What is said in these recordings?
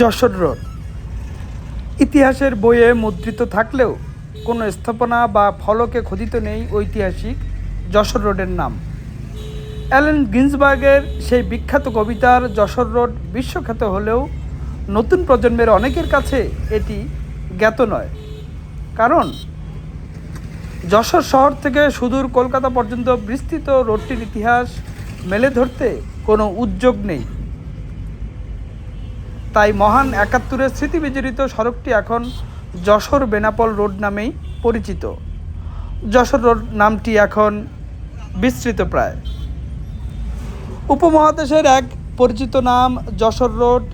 Jessore road. ইতিহাসের বইয়ে মুদ্রিত থাকলেও কোনো স্থাপনা বা ফলকে খোদিত নেই ঐতিহাসিক যশোর রোডের নাম। অ্যালেন গিন্সবার্গের সেই বিখ্যাত কবিতার যশোর রোড বিশ্বখ্যাত হলেও নতুন প্রজন্মের অনেকের কাছে এটি জ্ঞাত নয়। কারণ যশোর শহর থেকে সুদূর কলকাতা পর্যন্ত বিস্তৃত রোডটির ইতিহাস মেলে ধরতে কোনো উদ্যোগ নেই। তাই মহান একাত্তরের স্মৃতিবিজড়িত সড়কটি এখন যশোর বেনাপল রোড নামেই পরিচিত। যশোর রোড নামটি এখন বিস্তৃত প্রায়। উপমহাদেশের এক পরিচিত নাম যশোর রোড,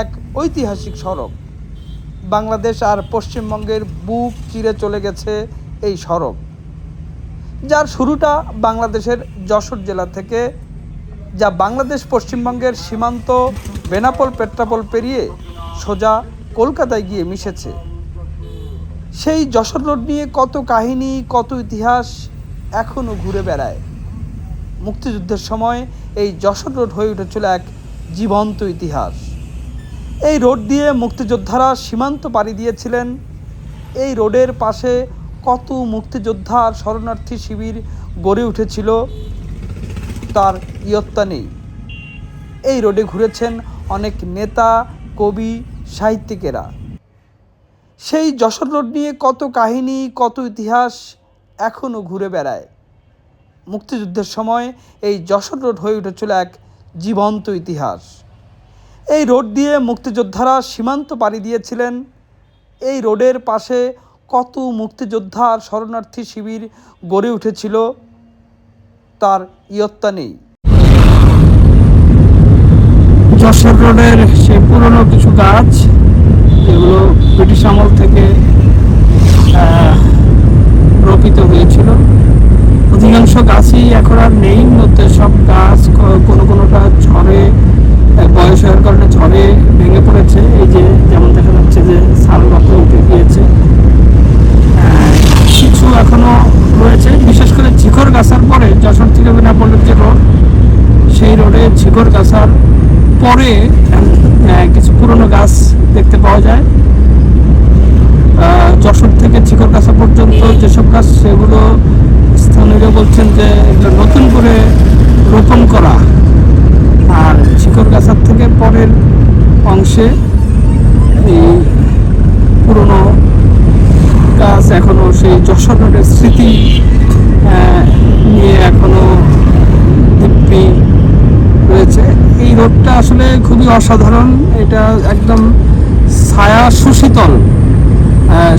এক ঐতিহাসিক সড়ক। বাংলাদেশ আর পশ্চিমবঙ্গের বুক চিরে চলে গেছে এই সড়ক। যার শুরুটা বাংলাদেশের যশোর জেলা থেকে, যা বাংলাদেশ পশ্চিমবঙ্গের সীমান্ত বেনাপোল পেট্রাপোল পেরিয়ে সোজা কলকাতায় গিয়ে মিশেছে। সেই যশোর রোড নিয়ে কত কাহিনী, কত ইতিহাস এখনও ঘুরে বেড়ায়। মুক্তিযুদ্ধের সময় এই যশোর রোড হয়ে উঠেছিল এক জীবন্ত ইতিহাস। এই রোড দিয়ে মুক্তিযোদ্ধারা সীমান্ত পাড়ি দিয়েছিলেন। এই রোডের পাশে কত মুক্তিযোদ্ধা আর শরণার্থী শিবির গড়ে উঠেছিল, তার ইয়ত্তা নেই। এই রোডে ঘুরেছেন অনেক নেতা, কবি, সাহিত্যিকেরা। সেই যশোর রোড নিয়ে কত কাহিনী, কত ইতিহাস এখনও ঘুরে বেড়ায়। মুক্তিযুদ্ধের সময় এই যশোর রোড হয়ে উঠেছিল এক জীবন্ত ইতিহাস। এই রোড দিয়ে মুক্তিযোদ্ধারা সীমান্ত পাড়ি দিয়েছিলেন। এই রোডের পাশে কত মুক্তিযোদ্ধা আর শরণার্থী শিবির গড়ে উঠেছিল, তার ইয়ত্তা নেই। যশোর রোডের সেই পুরনো কিছু গাছ এগুলো ব্রিটিশ আমল থেকে রোপিত হয়েছিল। অধিকাংশ গাছই এখন আর নেই, মধ্যে সব গাছ কোনো কোনোটা ঝড়ে বয়স হওয়ার কারণে ঝড়ে ভেঙে পড়েছে। এই যে যেমন দেখা যাচ্ছে যে সালবাতে উঠে গিয়েছে। কিছু এখনও রয়েছে, বিশেষ করে ঝিকর গাছার পরে, যশোর থেকে বেনাপোলের যে রোড, সেই রোডে ঝিকর গাছার পরে কিছু পুরনো গাছ দেখতে পাওয়া যায়। যশোর থেকে ঝিকর গাছা পর্যন্ত যেসব গাছ সেগুলো স্থানীয়রা বলছেন যে এগুলো নতুন করে রোপণ করা। আর ঝিকর গাছার থেকে পরের অংশে এই পুরনো গাছ এখনও সেই যশোর রোডের স্মৃতি নিয়ে এখনও দিব্যি রয়েছে এই রোডটা আসলে খুবই অসাধারণ। এটা একদম ছায়া সুশীতল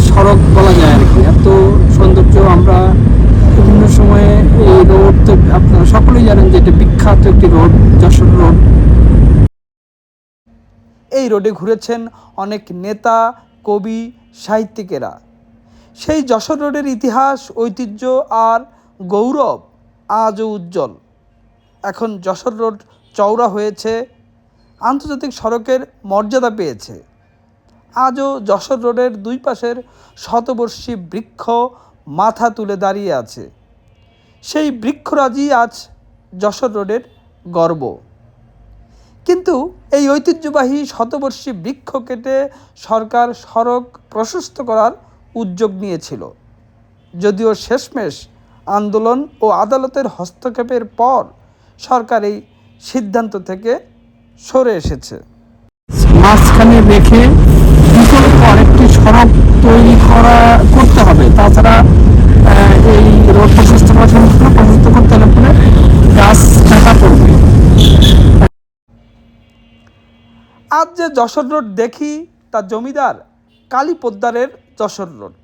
সড়ক বলা যায় আর কি। এত সৌন্দর্য আমরা বিভিন্ন সময়ে এই রোড তো আপনারা সকলেই জানেন যে এটা বিখ্যাত একটি রোড, যশোর রোড। এই রোডে ঘুরেছেন অনেক নেতা, কবি, সাহিত্যিকেরা। সেই যশোর রোডের ইতিহাস, ঐতিহ্য আর গৌরব আজও উজ্জ্বল। এখন যশোর রোড চওড়া হয়েছে, আন্তর্জাতিক সড়কের মর্যাদা পেয়েছে। আজও যশোর রোডের দুই পাশের শতবর্ষী বৃক্ষ মাথা তুলে দাঁড়িয়ে আছে। সেই বৃক্ষরাজি আজ যশোর রোডের গর্ব। কিন্তু এই ঐতিহ্যবাহী শতবর্ষী বৃক্ষ কেটে সরকার সড়ক প্রশস্ত করার উদ্যোগ নিয়েছিল। যদিও শেষমেশ আন্দোলন ও আদালতের হস্তক্ষেপের পর সরকার এই সিদ্ধান্ত থেকে সরে এসেছে। মাঝখানে রেখে বিকল্প আরেকটি সড়ক তৈরি করা করতে হবে। তাছাড়া এই রোড প্রশস্ত করা প্রশস্ত করতে হলে পরে গাছ কাটা পড়বে। আজ যে যশোর রোড দেখি তা জমিদার কালী পোদ্দারের যশোর রোড।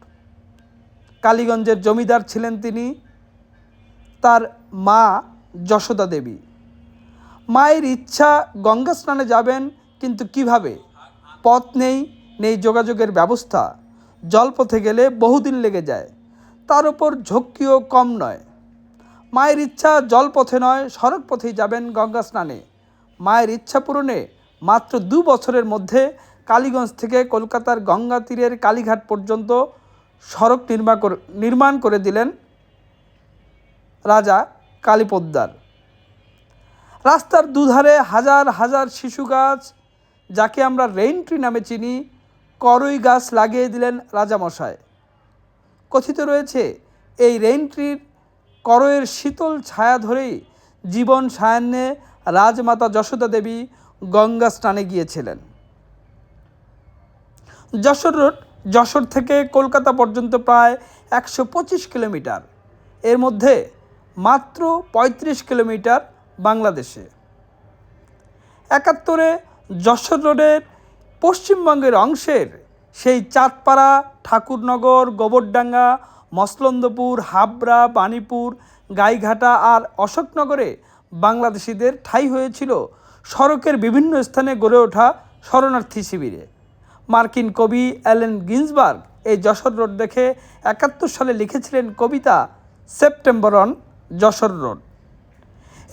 কালীগঞ্জের জমিদার ছিলেন তিনি তার মা যশোদা দেবী। মায়ের ইচ্ছা গঙ্গা স্নানে যাবেন, কিন্তু কীভাবে? পথ নেই নেই যোগাযোগের ব্যবস্থা। জলপথে গেলে বহুদিন লেগে যায়। তার উপর ঝক্কিও কম নয়। মায়ের ইচ্ছা জলপথে নয় সড়ক পথেই যাবেন গঙ্গা স্নানে। মায়ের ইচ্ছা পূরণে মাত্র দু বছরের মধ্যে কালীগঞ্জ থেকে কলকাতার গঙ্গা তীরের কালীঘাট পর্যন্ত সড়ক নির্মাণ করে নির্মাণ করে দিলেন রাজা কালীপদ্দার রাস্তার দুধারে হাজার হাজার শিশু গাছ, যাকে আমরা রেইন ট্রি নামে চিনি, করই গাছ লাগিয়ে দিলেন রাজামশায় কথিত রয়েছে, এই রেইন ট্রির করয়ের শীতল ছায়া ধরেই জীবন সায়ান্নে রাজমাতা যশোদা দেবী গঙ্গা স্নানে গিয়েছিলেন। যশোর রোড, যশোর থেকে কলকাতা পর্যন্ত প্রায় একশো পঁচিশ কিলোমিটার। এর মধ্যে মাত্র পঁয়ত্রিশ কিলোমিটার বাংলাদেশে। একাত্তরে যশোর রোডের পশ্চিমবঙ্গের অংশের সেই চাঁদপাড়া, ঠাকুরনগর, গোবরডাঙ্গা, মসলন্দপুর, হাবড়া, বাণীপুর, গাইঘাটা আর অশোকনগরে বাংলাদেশিদের ঠাঁই হয়েছিল সড়কের বিভিন্ন স্থানে গড়ে ওঠা শরণার্থী শিবিরে। মার্কিন কবি অ্যালেন গিন্সবার্গ এই যশোর রোড দেখে একাত্তর সালে লিখেছিলেন কবিতা, সেপ্টেম্বর অন যশোর রোড।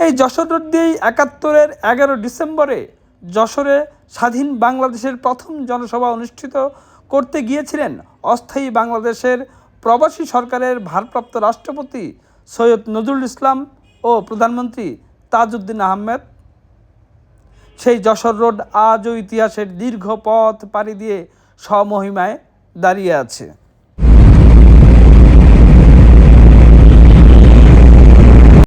এই যশোর রোড দিয়েই একাত্তরের এগারো ডিসেম্বরে যশোরে স্বাধীন বাংলাদেশের প্রথম জনসভা অনুষ্ঠিত করতে গিয়েছিলেন অস্থায়ী বাংলাদেশের প্রবাসী সরকারের ভারপ্রাপ্ত রাষ্ট্রপতি সৈয়দ নজরুল ইসলাম ও প্রধানমন্ত্রী তাজউদ্দিন আহমেদ। সেই যশোর রোড আজও ইতিহাসের দীর্ঘ পথ পাড়ি দিয়ে স্বমহিমায় দাঁড়িয়ে আছে।